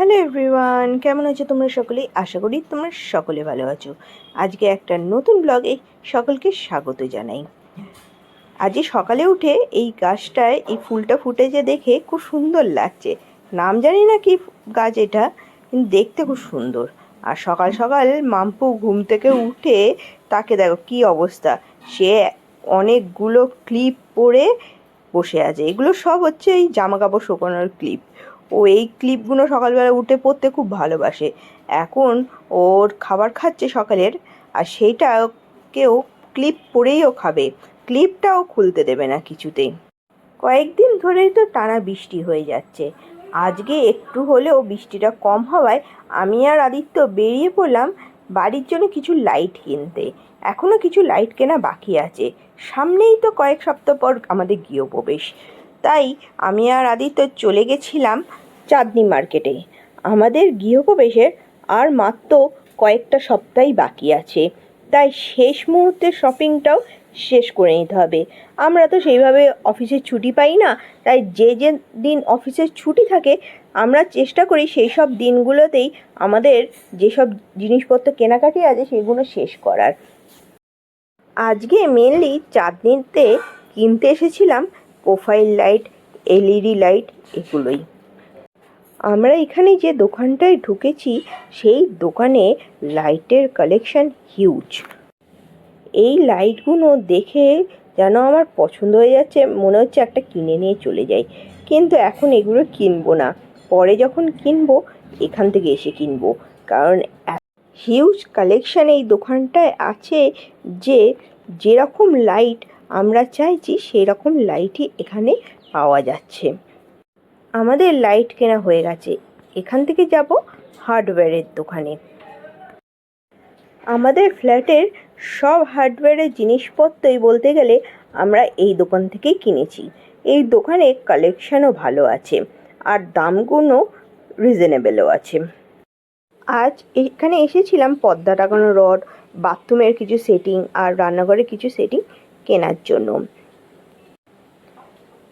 Hello everyone, কেমন আছো তোমরা সকলেই? আশা করি তোমরা সকলে ভালো আছো। আজকে একটা নতুন ব্লগে সকলকে স্বাগত জানাই। আজকে সকালে উঠে এই গাছটায় এই ফুলটা ফুটেছে দেখে খুব সুন্দর লাগছে। নাম জানি না কি গাছ এটা, কিন্তু দেখতে খুব সুন্দর। আর সকাল সকাল মাম্পু ঘুম থেকে উঠে তাকে দেখো কি অবস্থা। সে অনেকগুলো ক্লিপ পরে বসে আছে। এগুলো সব হচ্ছে এই জামা কাপড় শুকানোর ক্লিপ। ও এই ক্লিপগুলো সকালবেলা উঠে পড়তে খুব ভালোবাসে। এখন ওর খাবার খাচ্ছে সকালের, আর সেইটা কেউ ক্লিপ পরেই ও খাবে। ক্লিপটাও খুলতে দেবে না কিছুতেই। কয়েকদিন ধরেই তো টানা বৃষ্টি হয়ে যাচ্ছে। আজকে একটু হলেও বৃষ্টিটা কম হওয়ায় আমি আর আদিত্য বেরিয়ে পড়লাম বাড়ির জন্য কিছু লাইট কিনতে। এখনও কিছু লাইট কেনা বাকি আছে। সামনেই তো কয়েক সপ্তাহ পর আমাদের গৃহপ্রবেশ। তাই আমি আর আদিত্য চলে গেছিলাম চাঁদনি মার্কেটে। আমাদের গৃহপ্রবেশের আর মাত্র কয়েকটা সপ্তাহই বাকি আছে। তাই শেষ মুহূর্তের শপিংটাও শেষ করে নিতে হবে। আমরা তো সেইভাবে অফিসের ছুটি পাই না, তাই যে যে দিন অফিসের ছুটি থাকে, আমরা চেষ্টা করি সেই সব দিনগুলোতেই আমাদের যেসব জিনিসপত্র কেনাকাটি আছে সেগুলো শেষ করার। আজকে মেনলি চাঁদনিতে কিনতে এসেছিলাম প্রোফাইল লাইট, এলইডি লাইট এগুলোই। আমরা এখানে যে দোকানটায় ঢুকেছি, সেই দোকানে লাইটের কালেকশন হিউজ। এই লাইটগুলো দেখে যেন আমার পছন্দ হয়ে যাচ্ছে, মনে হচ্ছে একটা কিনে নিয়ে চলে যাই। কিন্তু এখন এগুলো কিনবো না। পরে যখন কিনবো, এখান থেকে এসে কিনবো। কারণ হিউজ কালেকশান এই দোকানটায় আছে যে, যেরকম লাইট আমরা চাইছি সেই রকম লাইটই এখানে পাওয়া যাচ্ছে। আমাদের লাইট কেনা হয়ে গেছে। এখান থেকে যাব হার্ডওয়্যারের দোকানে। আমাদের ফ্ল্যাটের সব হার্ডওয়্যারের জিনিসপত্রই বলতে গেলে আমরা এই দোকান থেকেই কিনেছি। এই দোকানে কালেকশানও ভালো আছে আর দামগুলো রিজনেবেলও আছে। আজ এখানে এসেছিলাম পর্দা টাঙানো রড বাথরুমের কিছু সেটিং আর রান্নাঘরের কিছু সেটিং কেনার জন্য।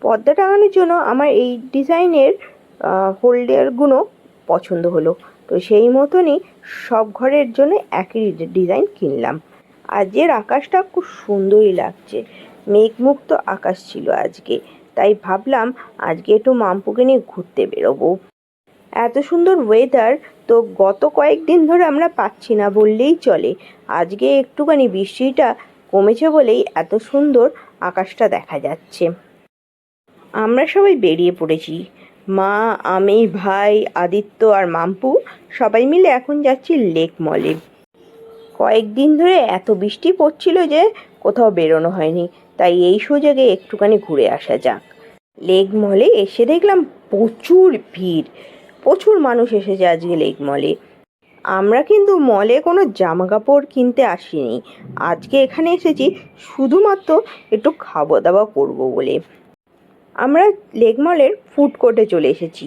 পর্দা টাঙানোর জন্য আমার এই ডিজাইনের হোল্ডারগুলো পছন্দ হলো। তো সেই মতনই সব ঘরের জন্য একই ডিজাইন কিনলাম। আজকের আকাশটা খুব সুন্দরই লাগছে, মেঘমুক্ত আকাশ ছিল আজকে। তাই ভাবলাম আজকে একটু মাম্পুকে নিয়ে ঘুরতে বেরোবো। এত সুন্দর ওয়েদার তো গত কয়েকদিন ধরে আমরা পাচ্ছি না বললেই চলে। আজকে একটুখানি বৃষ্টিটা কমেছে বলেই এত সুন্দর আকাশটা দেখা যাচ্ছে। আমরা সবাই বেরিয়ে পড়েছি। মা, আমি, ভাই, আদিত্য আর মাম্পু সবাই মিলে এখন যাচ্ছি লেক মলে। কয়েকদিন ধরে এত বৃষ্টি পড়ছিল যে কোথাও বেরোনো হয়নি, তাই এই সুযোগে একটুখানি ঘুরে আসা যাক। লেক মলে এসে দেখলাম প্রচুর ভিড়, প্রচুর মানুষ এসেছে আজকে লেক মলে। আমরা কিন্তু মলে কোনো জামা কাপড় কিনতে আসিনি। আজকে এখানে এসেছি, শুধুমাত্র একটু খাওয়া দাওয়া করব বলে। আমরা লেক মলের ফুড কোর্টে চলে এসেছি।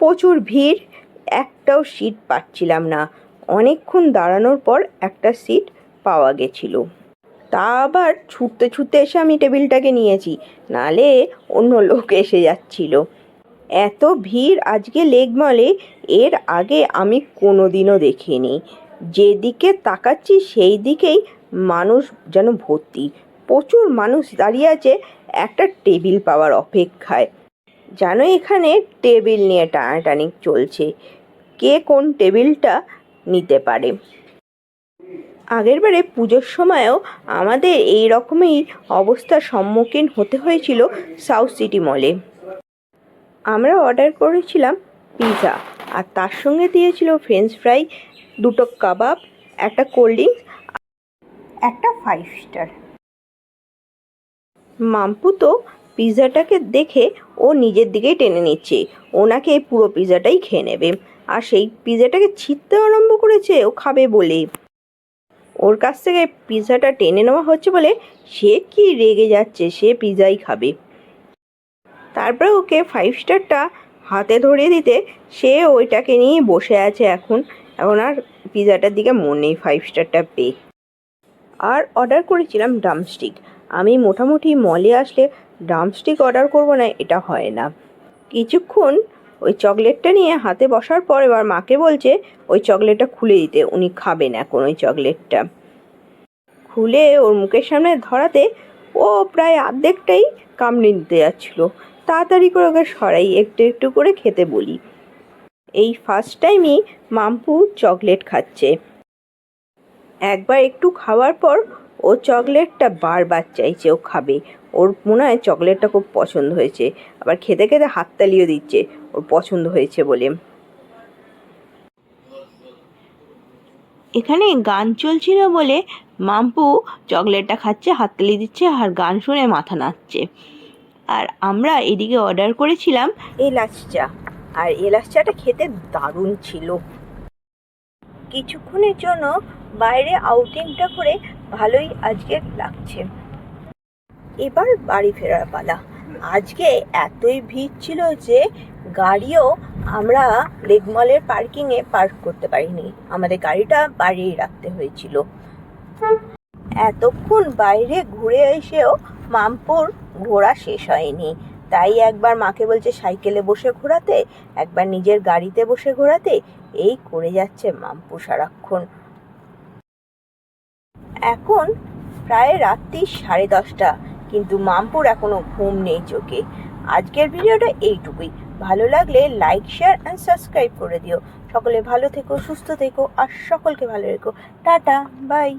প্রচুর ভিড়, একটাও সিট পাচ্ছিলাম না। অনেকক্ষণ দাঁড়ানোর পর একটা সিট পাওয়া গেছিল। তা আবার ছুটতে ছুটতে এসে আমি টেবিলটাকে নিয়েছি, নালে অন্য লোক এসে যাচ্ছিল। এত ভিড় আজকে লেক মলে, এর আগে আমি কোনো দিনও দেখিনি। যেদিকে তাকাচ্ছি সেই দিকেই মানুষ যেন ভর্তি। প্রচুর মানুষ দাঁড়িয়ে আছে একটা টেবিল পাওয়ার অপেক্ষায়। যেন এখানে টেবিল নিয়ে টানাটানি চলছে। কে কোন টেবিলটা নিতে পারে? আগেরবারে পুজোর সময়ও আমাদের এই রকমই অবস্থার সম্মুখীন হতে হয়েছিল সাউথ সিটি মলে। আমরা অর্ডার করেছিলাম পিৎজা আর তার সঙ্গে দিয়েছিল ফ্রেঞ্চ ফ্রাই দুটো কাবাব একটা কোল্ড ড্রিঙ্কস একটা ফাইভ স্টার মাম্পু তো পিৎজাটাকে দেখে ও নিজের দিকেই টেনে নিচ্ছে। ওনাকে পুরো পিৎজাটাই খেয়ে নেবে। আর সেই পিৎজাটাকে ছিঁড়তে আরম্ভ করেছে, ও খাবে বলে। ওর কাছ থেকে পিৎজাটা টেনে নেওয়া হচ্ছে বলে সে কি রেগে যাচ্ছে, সে পিৎজাই খাবে। তারপরে ওকে ফাইভ স্টারটা হাতে ধরিয়ে দিতে, সে ওইটাকে নিয়ে বসে আছে এখন। এখন আর পিৎজাটার দিকে মন নেই ফাইভ স্টারটা পেয়ে। আর অর্ডার করেছিলাম ড্রামস্টিক আমি মোটামুটি মলে আসলে ড্রামস্টিক অর্ডার করব না, এটা হয় না। কিছুক্ষণ ওই চকলেটটা নিয়ে হাতে বসার পর এবার মাকে বলছে, ওই চকলেটটা খুলে দিতে, উনি খাবেন এখন ওই চকলেটটা খুলে ওর মুখের সামনে ধরাতে ও প্রায় অর্ধেকটাই কামড়ে নিতে যাচ্ছিল। তাড়াতাড়ি করে ওকে সরাই, একটু একটু করে খেতে বলি। এই ফার্স্ট টাইমই মাম্পু চকলেট খাচ্ছে। একবার একটু খাওয়ার পর ও চকলেটটা বারবার চাইছে, ও খাবে। ওর মনে হয় চকলেটটা খুব পছন্দ হয়েছে। আবার খেতে খেতে হাততালিও দিচ্ছে, ওর পছন্দ হয়েছে বলে। এখানে গান চলছিল বলে মাম্পু চকলেটটা খাচ্ছে, হাততালি দিচ্ছে আর গান শুনে মাথা নাচছে আর আমরা এদিকে অর্ডার করেছিলাম এলাচ চা। আর এলাচ চাটা খেতে দারুণ ছিল। কিছুক্ষণের জন্য বাইরে আউটিংটা করে ভালোই আজকে লাগছে। এবার বাড়ি ফেরার পালা। আজকে এতই ভিড় ছিল যে গাড়িও আমরা লেগমলের পার্কিংয়ে পার্ক করতে পারিনি। আমাদের গাড়িটা বাড়িয়ে রাখতে হয়েছিল। এতক্ষণ বাইরে ঘুরে এসেও মামপুর ঘোরা শেষ হয়নি। তাই একবার মাকে বলছে, সাইকেলে বসে ঘোরাতে, একবার নিজের গাড়িতে বসে ঘোরাতে। এই করে যাচ্ছে মামপু সারাক্ষণ। এখন প্রায় রাত্রি সাড়ে দশটা, কিন্তু মামপুর এখনও ঘুম নেই চোখে। আজকের ভিডিওটা এইটুকুই। ভালো লাগলে লাইক, শেয়ার অ্যান্ড সাবস্ক্রাইব করে দিও। সকলে ভালো থেকো, সুস্থ থেকো, আর সকলকে ভালো রেখো। Tata, bye.